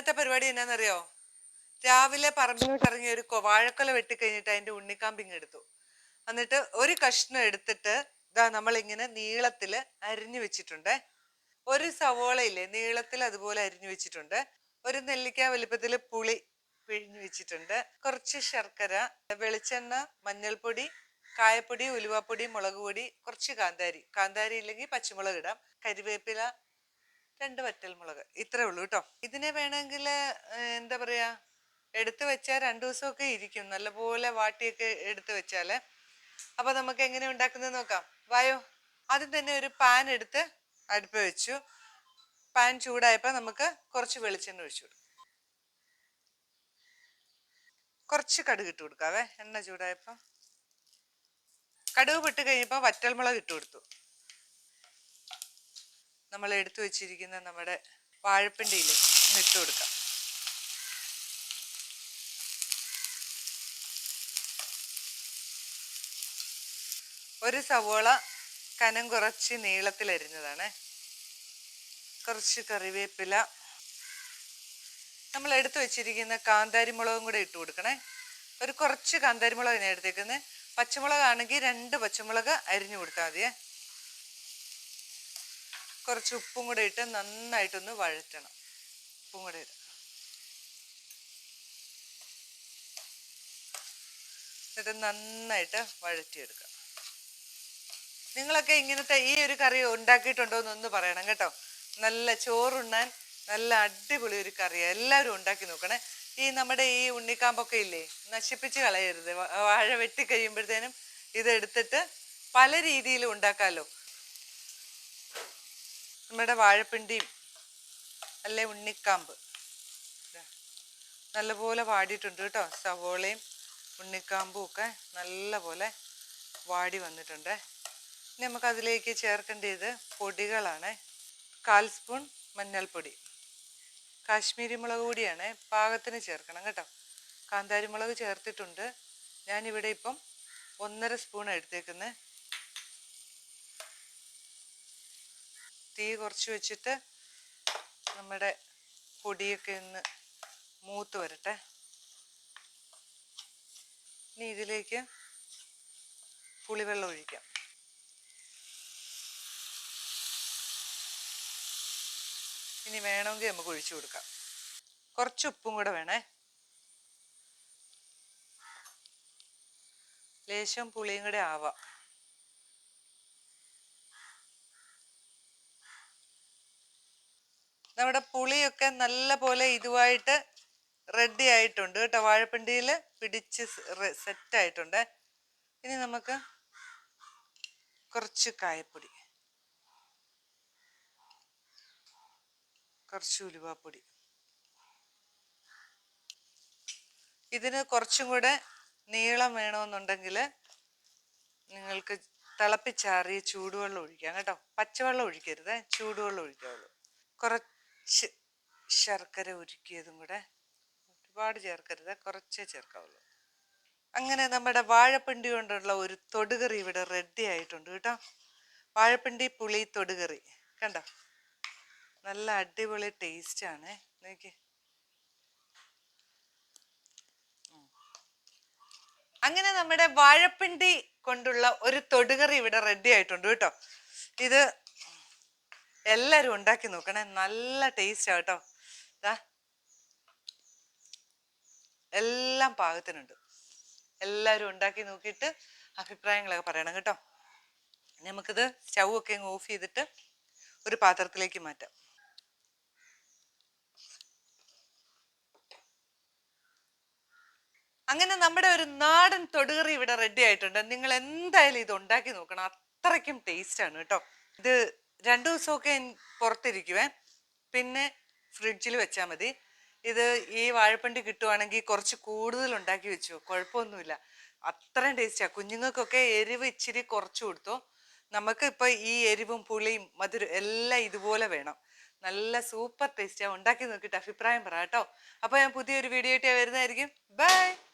ഇന്നത്തെ പരിപാടി എന്നാന്നറിയോ? രാവിലെ പറമ്പിലോട്ടിറങ്ങി ഒരു വാഴക്കൊല വെട്ടിക്കഴിഞ്ഞിട്ട് അതിന്റെ ഉണ്ണിക്കാമ്പിങ് എടുത്തു എന്നിട്ട് ഒരു കഷ്ണം എടുത്തിട്ട് ഇതാ നമ്മളിങ്ങനെ നീളത്തിൽ അരിഞ്ഞു വെച്ചിട്ടുണ്ട്. ഒരു സവോളയില്ലേ നീളത്തിൽ അതുപോലെ അരിഞ്ഞു വെച്ചിട്ടുണ്ട്. ഒരു നെല്ലിക്ക വലിപ്പത്തിൽ പുളി പിഴിഞ്ഞു വെച്ചിട്ടുണ്ട്. കുറച്ച് ശർക്കര വെളിച്ചെണ്ണ മഞ്ഞൾപ്പൊടി കായപ്പൊടി ഉലുവാപ്പൊടി മുളക് പൊടി കുറച്ച് കാന്താരി. കാന്താരി ഇല്ലെങ്കിൽ പച്ചമുളക് ഇടാം. കരിവേപ്പില രണ്ട് വറ്റൽ മുളക്. ഇത്രേ ഉള്ളൂ കേട്ടോ ഇതിനെ വേണമെങ്കിൽ എന്താ പറയാ എടുത്തു വെച്ചാൽ രണ്ടു ദിവസമൊക്കെ ഇരിക്കും. നല്ലപോലെ വാട്ടിയൊക്കെ എടുത്തു വെച്ചാൽ അപ്പോൾ നമുക്ക് എങ്ങനെ ഉണ്ടാക്കുന്നത് നോക്കാം. വായോ ആദ്യം തന്നെ ഒരു പാൻ എടുത്ത് അടുപ്പ് വെച്ചു. പാൻ ചൂടായപ്പോൾ നമുക്ക് കുറച്ച് വെളിച്ചെണ്ണ ഒഴിച്ചു കൊടുക്കും. കുറച്ച് കടുക് ഇട്ട് കൊടുക്കാവേ. എണ്ണ ചൂടായപ്പോൾ കടുക് വിട്ട് കഴിഞ്ഞപ്പോൾ വറ്റൽമുളക് ഇട്ട് കൊടുത്തു. നമ്മൾ എടുത്തു വെച്ചിരിക്കുന്ന നമ്മുടെ വാഴപ്പിണ്ടിയിൽ ഇട്ട് കൊടുക്കാം. ഒരു സവോള കനം കുറച്ച് നീളത്തിൽ അരിഞ്ഞതാണ്. കുറച്ച് കറിവേപ്പില. നമ്മൾ എടുത്തു വെച്ചിരിക്കുന്ന കാന്താരി മുളകും കൂടെ ഇട്ട് കൊടുക്കണേ. ഒരു കുറച്ച് കാന്താരി മുളക് ഞാൻ എടുത്തേക്കുന്നത് പച്ചമുളകാണെങ്കിൽ രണ്ട് പച്ചമുളക് അരിഞ്ഞു കൊടുത്താൽ മതിയേ. കുറച്ച് ഉപ്പും കൂടെ ഇട്ട് നന്നായിട്ടൊന്ന് വഴറ്റണം. ഉപ്പും കൂടെ ഇട്ട് എന്നിട്ട് നന്നായിട്ട് വഴറ്റിയെടുക്കുക നിങ്ങളൊക്കെ ഇങ്ങനത്തെ ഈ ഒരു കറി ഉണ്ടാക്കിയിട്ടുണ്ടോ എന്നൊന്ന് പറയണം കേട്ടോ. നല്ല ചോറുണ്ണാൻ നല്ല അടിപൊളി ഒരു കറിയാണ് എല്ലാവരും ഉണ്ടാക്കി നോക്കണേ. ഈ നമ്മുടെ ഈ ഉണ്ണിക്കാമ്പൊക്കെ ഇല്ലേ നശിപ്പിച്ച് കളയരുത്. വാഴ വെട്ടി കഴിയുമ്പോഴത്തേനും ഇത് എടുത്തിട്ട് പല രീതിയിലും ഉണ്ടാക്കാമല്ലോ നമ്മുടെ വാഴപ്പിണ്ടിയും അല്ലെ ഉണ്ണിക്കാമ്പ്. നല്ലപോലെ വാടിയിട്ടുണ്ട് കേട്ടോ. സവോളയും ഉണ്ണിക്കാമ്പും ഒക്കെ നല്ലപോലെ വാടി വന്നിട്ടുണ്ട്. ഇനി നമുക്കതിലേക്ക് ചേർക്കേണ്ടത് പൊടികളാണ്. കാൽ സ്പൂൺ മഞ്ഞൾപ്പൊടി. കാശ്മീരി മുളക് പൊടിയാണ് പാകത്തിന് ചേർക്കണം കേട്ടോ. കാന്താരി മുളക് ചേർത്തിട്ടുണ്ട്. ഞാനിവിടെ ഇപ്പം ഒന്നര സ്പൂൺ എടുത്തേക്കുന്നത്. തീ കുറച്ച് വെച്ചിട്ട് നമ്മുടെ പൊടിയൊക്കെ ഒന്ന് മൂത്ത് വരട്ടെ. ഇനി ഇതിലേക്ക് പുളിവെള്ളം ഒഴിക്കാം. ഇനി വേണമെങ്കിൽ നമുക്ക് ഒഴിച്ചു കൊടുക്കാം. കുറച്ച് ഉപ്പും കൂടെ വേണേ. ലേശം പുളിയും കൂടെ ആവാം. നമ്മുടെ പുളിയൊക്കെ നല്ല പോലെ ഇതുമായിട്ട് റെഡി ആയിട്ടുണ്ട് കേട്ടോ. വാഴപ്പിണ്ടിയിൽ പിടിച്ച് സെറ്റ് ആയിട്ടുണ്ട്. ഇനി നമുക്ക് കുറച്ച് കായപ്പൊടി. കുറച്ച് ഉലുവാപ്പൊടി. ഇതിന് കുറച്ചും കൂടെ നീളം വേണമെന്നുണ്ടെങ്കിൽ നിങ്ങൾക്ക് തിളപ്പിച്ചാറിയ ചൂടുവെള്ളം ഒഴിക്കാം കേട്ടോ. പച്ചവെള്ളം ഒഴിക്കരുത് ചൂടുവെള്ളം ഒഴിക്കാവുള്ളൂ. കുറച്ച് ശർക്കര ഉരുക്കിയതും കൂടെ ഒരുപാട് ചേർക്കരുത് കുറച്ചേ ചേർക്കാവുള്ളൂ. അങ്ങനെ നമ്മുടെ വാഴപ്പിണ്ടി കൊണ്ടുള്ള ഒരു തൊടുകറി ഇവിടെ റെഡി ആയിട്ടുണ്ട് കേട്ടോ. വാഴപ്പിണ്ടി പുളി തൊടുകറി കണ്ടോ? നല്ല അടിപൊളി ടേസ്റ്റ് ആണ് നോക്കി അങ്ങനെ നമ്മുടെ വാഴപ്പിണ്ടി കൊണ്ടുള്ള ഒരു തൊടുകറി ഇവിടെ റെഡി ആയിട്ടുണ്ട് കേട്ടോ. ഇത് എല്ലാവരും ഉണ്ടാക്കി നോക്കണേ. നല്ല ടേസ്റ്റ് കേട്ടോ. ദാ. എല്ലാം പാകത്തിനുണ്ട്. എല്ലാവരും ഉണ്ടാക്കി നോക്കിയിട്ട് അഭിപ്രായങ്ങളൊക്കെ പറയണം കേട്ടോ. നമുക്കിത് സ്റ്റൗ ഒക്കെ ഓഫ് ചെയ്തിട്ട് ഒരു പാത്രത്തിലേക്ക് മാറ്റാം. അങ്ങനെ നമ്മുടെ ഒരു നാടൻ തൊടുകറി ഇവിടെ റെഡി ആയിട്ടുണ്ട്. നിങ്ങൾ എന്തായാലും ഇത് ഉണ്ടാക്കി നോക്കണം. അത്രയ്ക്കും ടേസ്റ്റ് ആണ് കേട്ടോ. ഇത് രണ്ടു ദിവസമൊക്കെ പുറത്തിരിക്കുവേ. പിന്നെ ഫ്രിഡ്ജിൽ വെച്ചാൽ മതി. ഇത് ഈ വാഴപ്പണ്ടി കിട്ടുവാണെങ്കിൽ കുറച്ച് കൂടുതൽ ഉണ്ടാക്കി വെച്ചു. കുഴപ്പമൊന്നുമില്ല. അത്രയും ടേസ്റ്റാണ് കുഞ്ഞുങ്ങൾക്കൊക്കെ എരിവ് ഇച്ചിരി കുറച്ച് കൊടുത്തു. നമുക്ക് ഇപ്പോൾ ഈ എരിവും പുളിയും മധുരം എല്ലാം ഇതുപോലെ വേണം. നല്ല സൂപ്പർ ടേസ്റ്റാണ് ഉണ്ടാക്കി നോക്കിയിട്ട് അഭിപ്രായം പറ കേട്ടോ. അപ്പോൾ ഞാൻ പുതിയൊരു വീഡിയോ ആയിട്ട് വരുന്നതായിരിക്കും. ബൈ!